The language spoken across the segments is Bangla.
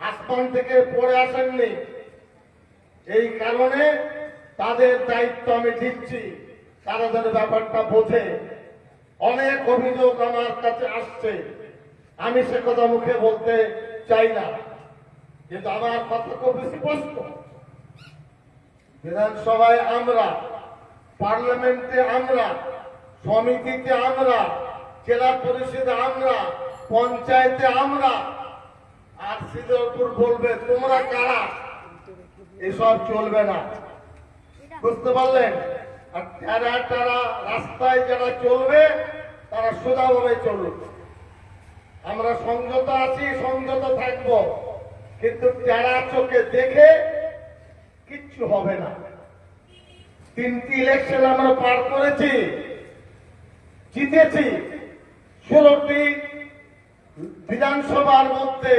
আসমান থেকে পড়ে আসেননি। এই কারণে তাদের দায়িত্ব আমি দিচ্ছি। তারা যেন ব্যাপারটা বোঝে। অনেক অভিযোগ আমার কাছে আসছে। আমি সে কথা মুখে বলতে চাই না। কিন্তু আমার কথা খুব স্পষ্ট। বিধানসভায় আমরা, পার্লামেন্টে আমরা, সমিতিতে আমরা, জেলা পরিষদে আমরা, পঞ্চায়েতে আমরা আর শ্রীধরপুর বলবে, তোমরা কারা? এসব চলবে না। বুঝতে পারলেন? আর যারা তারা রাস্তায় যারা চলবে, তারা সোজাভাবে চলবে। আমরা সংযত আছি সংযত থাকব। কিন্তু যারা চোখে দেখে, কিচ্ছু হবে না। তিনটি ইলেকশন আমরা পার করেছি, জিতেছি। ষোলোটি বিধানসভার মধ্যে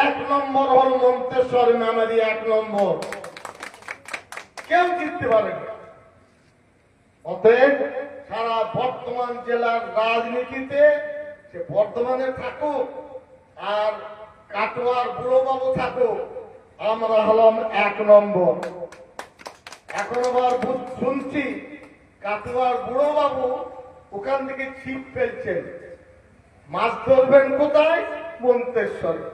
এক নম্বর হল মন্তেশ্বর মেমারি এক নম্বর। কেউ জিততে পারে অতএব সারা বর্ধমান জেলার রাজনীতিতে সে বর্ধমানে থাকুক আর কাটোয়ার বুড়োবাবু থাকুক, আমরা হলাম এক নম্বর। এখন আবার শুনছি কাটোয়ার বুড়োবাবু ওখান থেকে ছিপ ফেলছেন। মাছ ধরবেন কোথায়? মন্তেশ্বরে।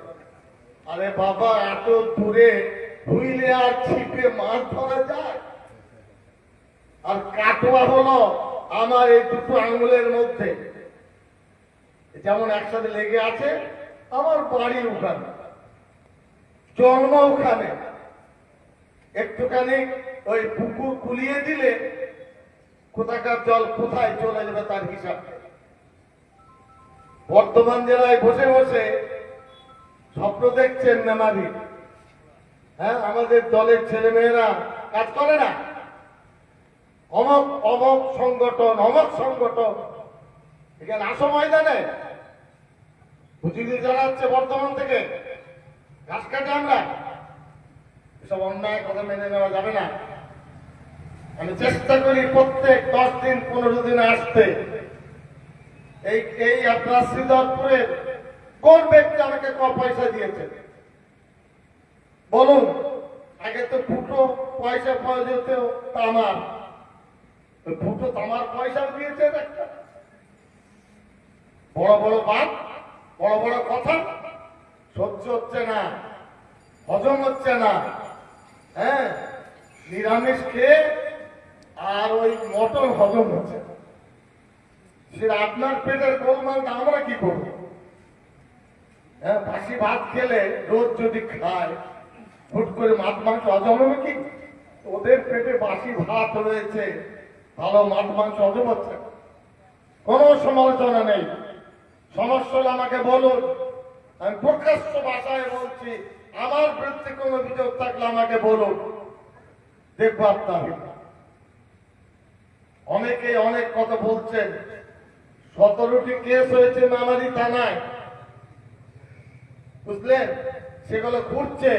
আরে বাবা, এত দূরে হুইলে আর ছিপে মাছ ধরা যায়? আর কাটোয়া হলো আমার এই দুটো আঙুলের মধ্যে। যেমন একসাথে লেগে আছে, আমার বাড়ি ওখানে। জন্ম ওখানে। একটুখানি ওই পুকুর কুলিয়ে দিলে কোথাকার জল কোথায় চলে যাবে তার হিসাব নেই। বর্ধমান জেলায় বসে বসে স্বপ্ন দেখছেন মেমারি। হ্যাঁ আমাদের দলের ছেলে মেয়েরা কাজ করে না। অমক অমক সংগঠন অমক সংগঠন। এখানে আসো ময়দানে। বুঝিয়ে জানাচ্ছে বর্তমান থেকে, ঘাস কাটে আমরা। এসব অন্যায় কথা মেনে নেওয়া যাবে না। আমি চেষ্টা করি প্রত্যেক দশ দিন, পনেরো দিন আসতে। এই এই আপনার শ্রীধরপুরের কোন ব্যক্তি আমাকে ক পয়সা দিয়েছে? বলুন, আগে তো ফুটো পয়সা পাওয়া যেত, তামার। ফুটো তামার পয়সা দিয়েছে একটা। বড় বড় বাপ বড় বড় কথা, সহ্য হচ্ছে না, হজম হচ্ছে না। হ্যাঁ নিরামিষ খেয়ে আর ওই মটন হজম হচ্ছে সে আপনার পেটের গোলমালটা আমরা কি করব? হ্যাঁ বাসি ভাত খেলে রোজ যদি খায় হুট করে মাছ মাংস হজম হবে কি ওদের পেটে বাসি ভাত রয়েছে ভালো মাছ মাংস হজম হচ্ছে। কোনো সমালোচনা নেই। সমস্যা হলে আমাকে বলুন আমি প্রকাশ্য ভাষায় বলছি আমার বিরুদ্ধে কোনো অভিযোগ থাকলে আমাকে বলুন। দেখব আপনার অনেকে অনেক কথা বলছেন। সতেরোটি কেস হয়েছে মামারি থানায়। বুঝলেন? সেগুলো ঘুরছে।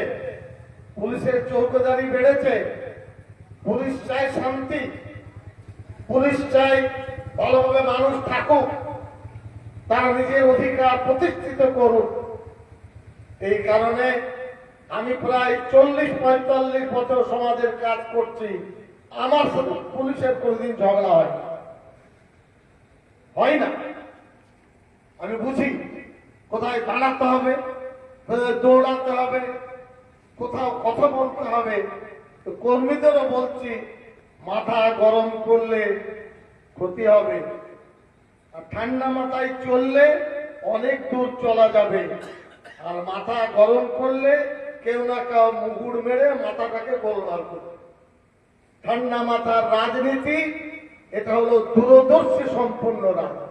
পুলিশের চৌকদারি বেড়েছে। পুলিশ চায় শান্তি। পুলিশ চায় ভালোভাবে মানুষ থাকুক। তার নিজের অধিকার প্রতিষ্ঠিত করুক। এই কারণে আমি প্রায় চল্লিশ, পঁয়তাল্লিশ বছর সমাজের কাজ করছি। আমার সাথে পুলিশের কোনদিন ঝগড়া হয়। হয় না। আমি বুঝি কোথায় দাঁড়াতে হবে। দৌড়াতে হবে। কোথাও কথা বলতে হবে। কর্মীদেরও বলছি, মাথা গরম করলে ক্ষতি হবে। আর ঠান্ডা মাথায় চললে অনেক দূর চলা যাবে। আর মাথা গরম করলে কেউ না কেউ মুগুর মেরে মাথাটাকে গোলমাল করবে। ঠান্ডা মাথার রাজনীতি, এটা হলো দূরদর্শী সম্পন্ন রাজনীতি।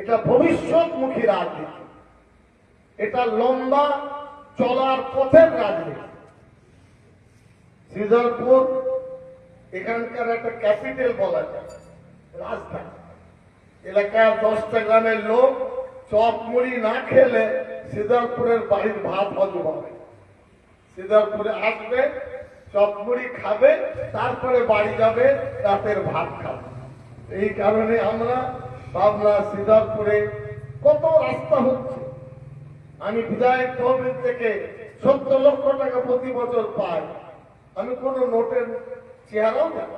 এটা ভবিষ্যৎমুখী রাজনীতি। এটা লম্বা চলার পথের রাজনীতি। শ্রীধরপুর এখানকার একটা ক্যাপিটাল বলা যায়, রাজধানী। এলাকার দশটা গ্রামের লোক চপ মুড়ি না খেলে শ্রীধরপুরের বাড়ির ভাত হজম হবে। শ্রীধরপুরে আসবে চপ মুড়ি খাবে, তারপরে বাড়ি যাবে, রাতের ভাত খাবে। এই কারণে আমরা ভাবনা শ্রীধরপুরে কত রাস্তা হচ্ছে আমি বিধায়ক তহবিল থেকে সত্তর লক্ষ টাকা প্রতি বছর পাই আমি কোনো নোটের চেহারাও জানি।